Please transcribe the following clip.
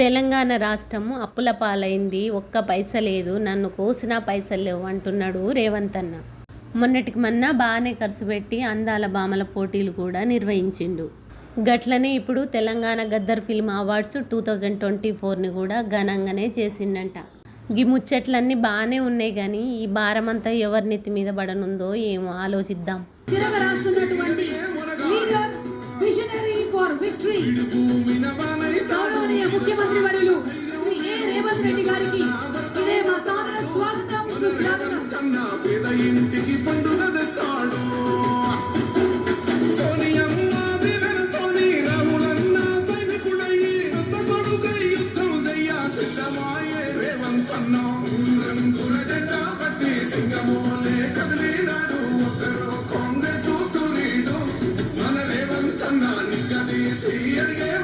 తెలంగాణ రాష్ట్రము అప్పుల పాలైంది ఒక్క పైస లేదు నన్ను కోసినా పైసలు లేవు అంటున్నాడు రేవంత్ అన్న. మొన్నటికి మొన్న బాగానే ఖర్చు పెట్టి అందాల భామల పోటీలు కూడా నిర్వహించిండు. గట్లనే ఇప్పుడు Telangana Gaddar film awards two thousand twenty ఫోర్ని కూడా ఘనంగానే చేసిండంట. ఈ ముచ్చట్లన్నీ బాగానే ఉన్నాయి కానీ ఈ భారం అంతా ఎవరి నెత్తి మీద పడనుందో ఏమో ఆలోచిద్దాం. Visionary for victory. గౌరవనీయులు ముఖ్యమంత్రి వర్యులు శ్రీ ఏ రేవంత్ రెడ్డి గారికి ఇదే మా సాదర స్వాగతం సుస్వాగతం. పేద ఇంటికి పండుగ తెస్తాడు Here we go.